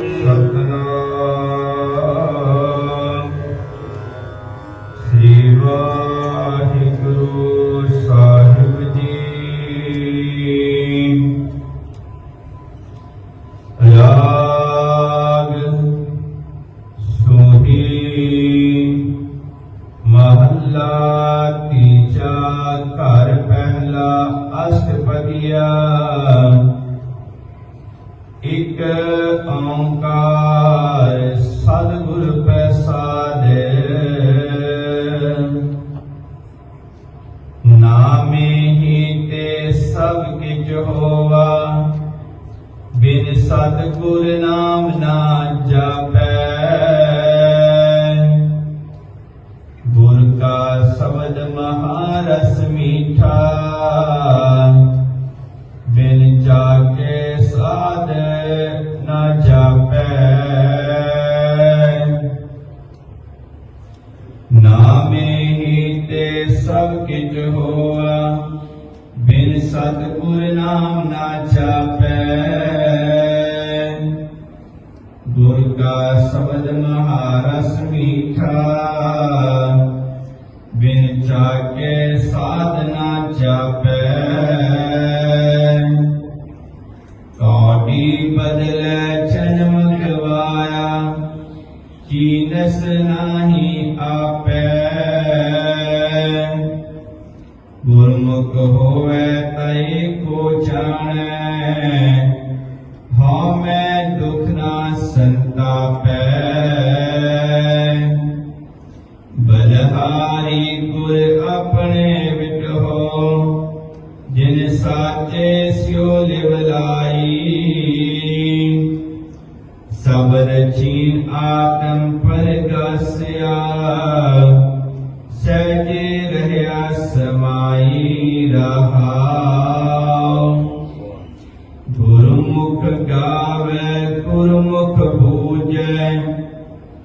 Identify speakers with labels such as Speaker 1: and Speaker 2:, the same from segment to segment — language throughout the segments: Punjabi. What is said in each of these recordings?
Speaker 1: ਸਤਨਾਮ ਸ੍ਰੀ ਵਾਹਿਗੁਰੂ ਸਾਹਿਬ ਜੀ ਓੰਕਾਰ ਸਤਿਗੁਰ ਪ੍ਰਸਾਦਿ। ਨਾਮੇ ਹੀ ਤੇ ਸਭ ਕਿਛ ਹੋਵਾ ਬਿਨ ਸਤਿਗੁਰ ਨਾਮ ਨਾ ਜਾਪੈ। ਗੁਰ ਕਾ ਸ਼ਬਦ ਮਹਾਰਸ ਮੀਠਾ। ਸਭ ਕਿਛ ਹੋਆ। ਬਿਨ ਸਤਿਗੁਰ ਨਾਮ ਨਾ ਜਾਪੈ ਗੁਰ ਕਾ ਸ਼ਬਦ ਮਹਾਰਸ ਮੀਠਾ। ਬਿਨ ਜਾਕੇ ਸਾਧਨਾ ਜਾਪੈ ਕੌਡੀ ਬਦਲੇ ਜਨਮ ਗਵਾਇਆ ਕੀਨਸ ਨਾਹੀ ਆਪੈ। ਬਲਹਾਰੀ ਗੁਰ ਆਪਣੇ ਵਿਟਹੋ ਜਿਨ ਸਾਚੇ ਸਿਓ ਲਿਵਲਾਈ ਸਬਰ ਚੀਨ ਆਤਮ ਪਰਗਾਸਿਆ, ਸਹਿਜੇ ਰਹਿਆ ਸਮਾਈ ਰਹਾਉ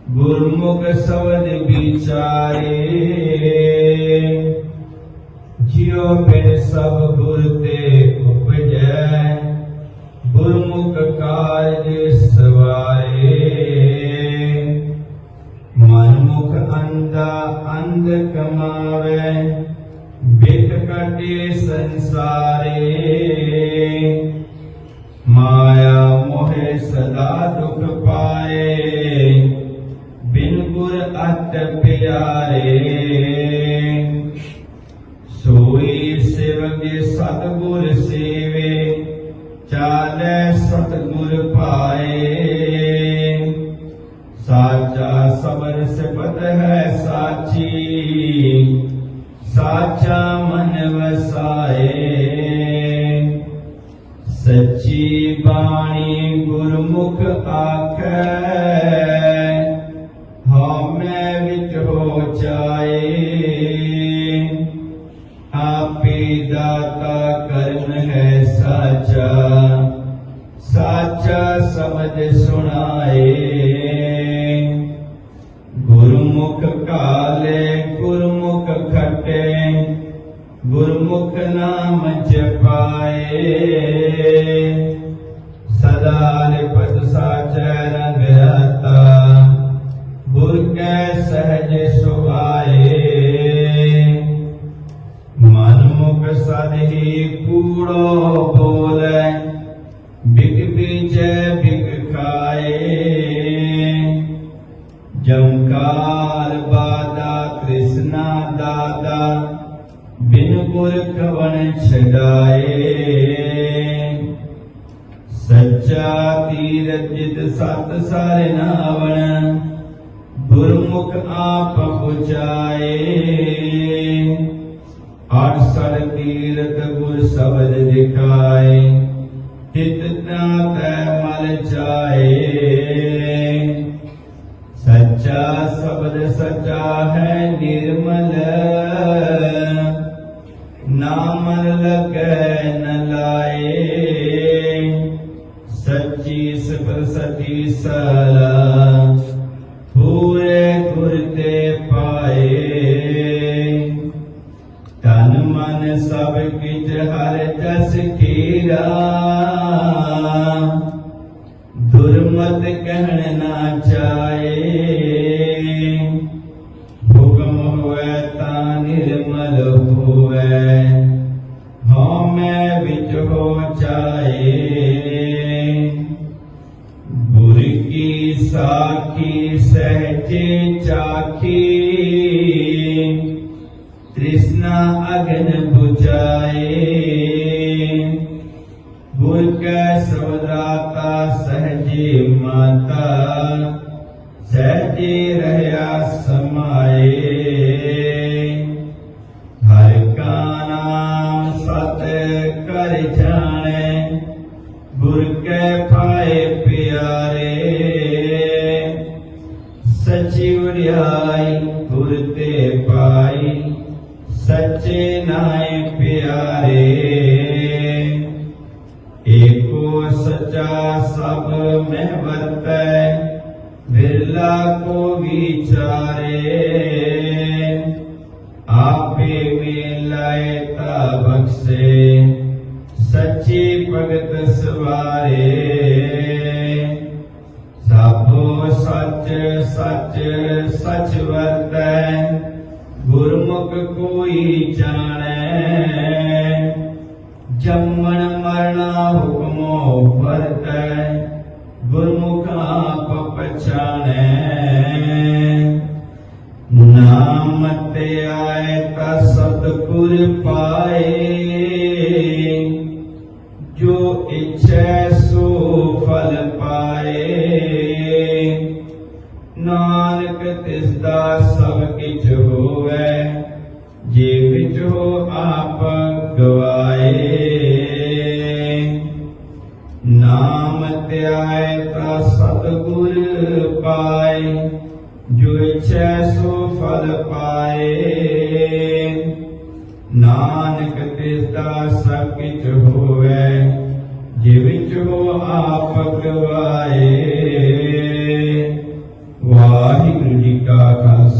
Speaker 1: ਗੁਰਮੁਖ ਸ਼ਬਦ ਵਿਚਾਰੇ, ਜਿਉ ਬਿਨ ਸਭ ਗੁਰ ਤੇ ਉਪਜੈ, ਗੁਰਮੁਖ ਕਾਰਜ ਸਵਾਰੇ। ਮਨਮੁਖ ਅੰਧਾ ਅੰਧ ਕਮਾਵੇ, ਬਿਤ ਕਟੇ ਸੰਸਾਰੇ। ਅਤ ਪਿਆਰੇ ਸੋਈ ਸੇਵਕੇ ਸਤਗੁਰ ਸੇਵੇ, ਚਾਲੇ ਸਤਗੁਰ ਪਾਏ ਸਾਚਾ ਸਬਰ ਸਿਫਤ ਹੈ ਸਾਚੀ, ਸਾਚਾ ਮਨ ਵਸਾਏ। ਸੱਚੀ ਬਾਣੀ ਗੁਰਮੁਖ ਆਖੈ। ਹਉਮੈ ਵਿੱਚ ਹੋ ਜਾਏ। ਆਪੇ ਦਾਤਾ ਕਰਮ ਹੈ ਸਾਚਾ। ਸਾਚਾ ਸਮਝ ਸੁਣਾਏ। ਗੁਰਮੁਖ ਕਾਲੇ ਗੁਰਮੁਖ ਖਟੇ। ਗੁਰਮੁਖ ਨਾਮ ਜਪਾਏ। ਸਦਾ ਲਿਪਤ ਸਾਚੈ ਸਦਹੀ ਕੂੜੋ ਬੋਲੇ, ਬਿਗ ਬੀਜੈ, ਬਿਗ ਖਾਏ। ਜੰਕਾਰ ਬਾਦਾ ਕ੍ਰਿਸ਼ਨਾ ਦਾਦਾ, ਬਿਨ ਗੁਰ ਕਵਣ ਛਡਾਏ। ਸੱਚਾ ਤੀਰਥ ਜਿਤ ਸਤ ਸਾਰੇ ਨਾਵਣ, ਗੁਰਮੁਖ ਆਪ ਪੁਚਾਏ। ਅਠ ਸੜ ਤੀਰਥ ਗੁਰ ਸ਼ਬਦ ਦਿਖਾਏ ਤਿਤ ਨਾ ਤੈ ਮਲ ਜਾਏ। ਸੱਚਾ ਸ਼ਬਦ ਸੱਚਾ ਹੈ ਨਿਰਮਲ ਨਾਮ ਲਗੈ ਨ ਲਾਏ। ਸੱਚੀ ਸਬਰ ਸੱਚੀ ਸਲਾ, ਪੂਰੇ ਗੁਰ ਤੇ ਪਾਏ। ਮਨ ਸਭ ਕਿਛ ਹਰ ਜਸ ਕੀਰਾ। ਦੁਰਮਤ ਕਹਿਣ ਨਾ ਚਾਏ ਹੁਕਮ ਹੋਵੇ ਤਾਂ ਨਿਰਮਲ ਹੋਵੇ। ਹਉ ਮੈਂ ਵਿੱਚ ਹੋ ਚਾਏ ਗੁਰ ਕੀ ਸਾਖੀ ਸਹਜੇ ਚਾਖੀ। ਤ੍ਰਿਸ਼ਨਾ ਅਗਨ 부ਚਾਏ ਗੁਰ ਕੈ ਸਵਦਾਤਾ ਸਹਜੇ ਮਾਤਾ, ਸਹਜੇ ਰਹਿਆ ਸਮਾਏ। ਹਰ ਕਾ ਨਾਮ ਸਤ ਕਰ ਜਾਣੈ ਗੁਰ ਕੈ ਪਾਏ ਪਿਆਰੇ। ਸਚੀ ਵਡਿਆਈ ਗੁਰ ਤੇ ਪਾਈ। ਸੱਚੇ ਨਾਏ ਪਿਆਰੇ, ਏਕੋ ਸਚਾ ਸਭ ਮਹਿ ਵਰਤੈ, ਬਿਰਲਾ ਕੋ ਵਿਚਾਰੇ। ਆਪੇ ਮਿਲਾਏ ਤਾ ਬਖਸ਼ੇ, ਸੱਚੀ ਭਗਤ ਸਵਾਰੇ। ਸਾਬੋ ਸੱਚ ਸੱਚ ਸੱਚ ਵਰਤੈ ਗੁਰਮੁਖ ਕੋਈ ਜਾਣੈ। ਜੰਮਣ ਮਰਨਾ ਹੁਕਮੋ ਵਰਤੈ, ਗੁਰਮੁਖ ਆਪ ਪਛਾਣੈ। ਨਾਮ ਤੇ ਆਏ ਤਾ ਸਤਿਗੁਰ ਪਾਏ। ਜੋ ਇਛੈ ਸੋ ਫਲ ਪਾਏ। ਨਾਨਕ ਤਿਸ ਦਾ ਸਭ ਕਿਛ ਹੋਵੇ ਜੇ ਵਿੱਚ ਆਪ ਗਵਾਏ, ਨਾਮ ਧਿਆਏ ਤਾ ਸਤਿਗੁਰ ਪਾਏ, ਜੋ ਇਛੈ ਸੋ ਫਲ ਪਾਏ। ਨਾਨਕ ਤਿਸ ਦਾ ਸਭ ਕਿਛ ਹੋਵੇ, ਜੇ ਵਿੱਚ ਹੋ ਆਪ ਗਵਾਏ। ਵਾਹਿਗੁਰੂ ਜੀ ਕਾ ਖਾਲਸਾ।